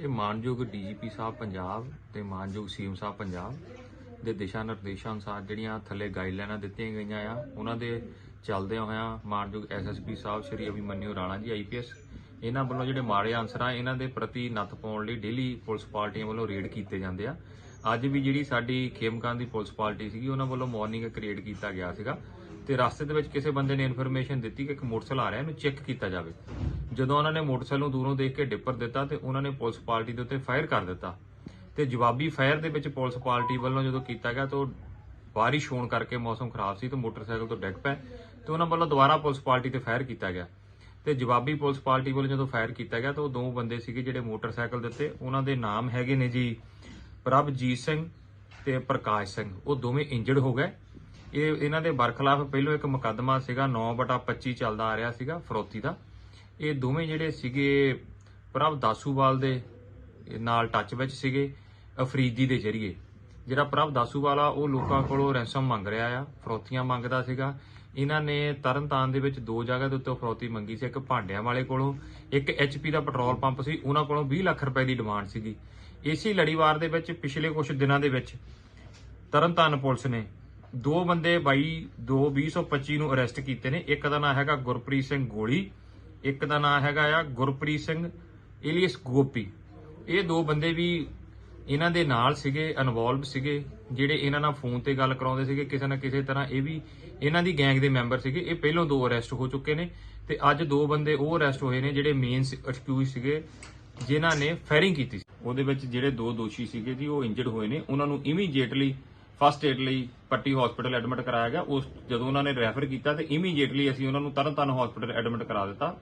ਇਹ ਮਾਨਯੋਗ ਡੀਜੀਪੀ ਸਾਹਿਬ ਪੰਜਾਬ ਤੇ ਮਾਨਯੋਗ ਸੀਐਮ ਸਾਹਿਬ ਪੰਜਾਬ ਦੇ ਦਿਸ਼ਾ ਨਿਰਦੇਸ਼ਾਂ ਅਨੁਸਾਰ ਜਿਹੜੀਆਂ ਥੱਲੇ ਗਾਈਡਲਾਈਨਾਂ ਦਿੱਤੀਆਂ ਗਈਆਂ ਆ, ਉਹਨਾਂ ਦੇ ਚੱਲਦਿਆਂ ਹੋਇਆਂ ਮਾਨਯੋਗ ਐਸਐਸਪੀ ਸਾਹਿਬ ਸ਼੍ਰੀ ਅਭਿਮਨਿਊ ਰਾਣਾ ਜੀ ਆਈਪੀਐਸ ਇਹਨਾਂ ਵੱਲੋਂ ਜਿਹੜੇ ਮਾੜੇ ਅਨਸਰ ਆ, ਇਹਨਾਂ ਦੇ ਪ੍ਰਤੀ ਨੱਥ ਪਾਉਣ ਲਈ ਡੇਲੀ ਪੁਲਿਸ ਪਾਰਟੀਆਂ ਵੱਲੋਂ ਰੇਡ ਕੀਤੇ ਜਾਂਦੇ ਆ। ਅੱਜ ਵੀ ਜਿਹੜੀ ਸਾਡੀ ਖੇਮਕਾਂ ਦੀ ਪੁਲਿਸ ਪਾਰਟੀ ਸੀਗੀ, ਉਹਨਾਂ ਵੱਲੋਂ ਮਾਰਨਿੰਗ ਕ੍ਰੀਏਟ ਕੀਤਾ ਗਿਆ ਸੀਗਾ। ਤੇ ਰਸਤੇ ਦੇ ਵਿੱਚ ਕਿਸੇ ਬੰਦੇ ਨੇ ਇਨਫੋਰਮੇਸ਼ਨ ਦਿੱਤੀ ਕਿ ਇੱਕ ਮੋਟਰਸਾਈਕਲ ਆ ਰਿਹਾ, ਇਹਨੂੰ ਚੈੱਕ ਕੀਤਾ ਜਾਵੇ। ਜਦੋਂ ਉਹਨਾਂ ਨੇ ਮੋਟਰਸਾਈਕਲ ਨੂੰ ਦੂਰੋਂ ਦੇਖ ਕੇ ਡਿੱਪਰ ਦਿੱਤਾ ਤੇ ਉਹਨਾਂ ਨੇ ਪੁਲਿਸ ਪਾਰਟੀ ਦੇ ਉੱਤੇ ਫਾਇਰ ਕਰ ਦਿੱਤਾ। ਤੇ ਜਵਾਬੀ ਫਾਇਰ ਦੇ ਵਿੱਚ ਪੁਲਿਸ ਪਾਰਟੀ ਵੱਲੋਂ ਜਦੋਂ ਕੀਤਾ ਗਿਆ ਤਾਂ ਉਹ ਬਾਰਿਸ਼ ਹੋਣ ਕਰਕੇ ਮੌਸਮ ਖਰਾਬ ਸੀ ਤੇ ਮੋਟਰਸਾਈਕਲ ਤੋਂ ਡਿੱਗ ਪਏ ਤੇ ਉਹਨਾਂ ਵੱਲੋਂ ਦੁਬਾਰਾ ਪੁਲਿਸ ਪਾਰਟੀ ਤੇ ਫਾਇਰ ਕੀਤਾ ਗਿਆ। ਤੇ ਜਵਾਬੀ ਪੁਲਿਸ ਪਾਰਟੀ ਵੱਲੋਂ ਜਦੋਂ ਫਾਇਰ ਕੀਤਾ ਗਿਆ ਤਾਂ ਉਹ ਦੋ ਬੰਦੇ ਸੀਗੇ ਜਿਹੜੇ ਮੋਟਰਸਾਈਕਲ ਦੇ ਉੱਤੇ, ਉਹਨਾਂ ਦੇ ਨਾਮ ਹੈਗੇ ਨੇ ਜੀ ਪ੍ਰਭਜੀਤ ਸਿੰਘ ਤੇ ਪ੍ਰਕਾਸ਼ ਸਿੰਘ। ਉਹ ਦੋਵੇਂ ਇੰਜਰਡ ਹੋ ਗਏ। ਇਹ ਇਹਨਾਂ ਦੇ ਬਰਖਲਾਫ ਪਹਿਲੋਂ ਇੱਕ ਮੁਕੱਦਮਾ ਸੀਗਾ 9/25 ਚੱਲਦਾ ਆ ਰਿਹਾ ਸੀਗਾ ਫਰੋਤੀ ਦਾ। ਇਹ ਦੋਵੇਂ ਜਿਹੜੇ ਸੀਗੇ ਪ੍ਰਭ ਦਾਸੂਵਾਲ ਦੇ ਨਾਲ ਟੱਚ ਵਿੱਚ ਸੀਗੇ, ਅਫਰੀਦੀ ਦੇ ਜ਼ਰੀਏ। ਜਿਹੜਾ ਪ੍ਰਭ ਦਾਸੂਵਾਲ ਆ, ਉਹ ਲੋਕਾਂ ਕੋਲੋਂ ਰੈਂਸਮ ਮੰਗ ਰਿਹਾ ਆ, ਫਰੋਤੀਆਂ ਮੰਗਦਾ ਸੀਗਾ। ਇਹਨਾਂ ਨੇ ਤਰਨਤਾਰਨ ਦੇ ਵਿੱਚ ਦੋ ਜਗ੍ਹਾ ਦੇ ਉੱਤੇ ਫਰੋਤੀ ਮੰਗੀ ਸੀ, ਇੱਕ ਭਾਂਡਿਆਂ ਵਾਲੇ ਕੋਲੋਂ, ਇੱਕ ਐਚਪੀ ਦਾ ਪੈਟਰੋਲ ਪੰਪ ਸੀ, ਉਹਨਾਂ ਕੋਲੋਂ 20 ਲੱਖ ਰੁਪਏ ਦੀ ਡਿਮਾਂਡ ਸੀਗੀ। ਇਸੇ ਲੜੀਵਾਰ ਦੇ ਵਿੱਚ, ਪਿਛਲੇ ਕੁਝ ਦਿਨਾਂ ਦੇ ਵਿੱਚ ਤਰਨਤਾਰਨ ਪੁਲਿਸ ਨੇ ਦੋ ਬੰਦੇ 22 2 2025 ਨੂੰ ਅਰੈਸਟ ਕੀਤੇ ਨੇ। ਇੱਕ ਦਾ ਨਾਮ ਹੈਗਾ ਗੁਰਪ੍ਰੀਤ ਸਿੰਘ ਗੋਲੀ, ਇੱਕ ਦਾ ਨਾਮ ਹੈਗਾ ਆ ਗੁਰਪ੍ਰੀਤ ਸਿੰਘ ਏਲੀਅਸ ਗੋਪੀ। ਇਹ ਦੋ ਬੰਦੇ ਵੀ ਇਹਨਾਂ ਦੇ ਨਾਲ ਸੀਗੇ ਇਨਵੋਲਵ ਸੀਗੇ, ਜਿਹੜੇ ਇਹਨਾਂ ਨਾਲ ਫੋਨ ਤੇ ਗੱਲ ਕਰਾਉਂਦੇ ਸੀਗੇ, ਕਿਸੇ ਨਾ ਕਿਸੇ ਤਰ੍ਹਾਂ ਇਹ ਵੀ ਇਹਨਾਂ ਦੀ ਗੈਂਗ ਦੇ ਮੈਂਬਰ ਸੀਗੇ। ਇਹ ਪਹਿਲਾਂ ਦੋ ਅਰੈਸਟ ਹੋ ਚੁੱਕੇ ਨੇ ਤੇ ਅੱਜ ਦੋ ਬੰਦੇ ਉਹ ਅਰੈਸਟ ਹੋਏ ਨੇ ਜਿਹੜੇ ਮੇਨ ਅਕਿਊਜ਼ ਸੀਗੇ, ਜਿਨ੍ਹਾਂ ਨੇ ਫਾਇਰਿੰਗ ਕੀਤੀ ਸੀ। ਉਹਦੇ ਵਿੱਚ ਜਿਹੜੇ ਦੋ ਦੋਸ਼ੀ ਸੀਗੇ ਜੀ, ਉਹ ਇੰਜਰਡ ਹੋਏ ਨੇ। ਉਹਨਾਂ ਨੂੰ ਇਮੀਡੀਏਟਲੀ ਫਸਟ ਏਡ ਲਈ ਪੱਟੀ ਹਸਪੀਟਲ ਐਡਮਿਟ ਕਰਾਇਆ ਗਿਆ। ਉਸ ਜਦੋਂ ਉਹਨਾਂ ਨੇ ਰੈਫਰ ਕੀਤਾ ਤੇ ਇਮੀਡੀਏਟਲੀ ਅਸੀਂ ਉਹਨਾਂ ਨੂੰ ਤਰਨਤਾਰਨ ਹਸਪੀਟਲ ਐਡਮਿਟ ਕਰਾ ਦਿੱਤਾ।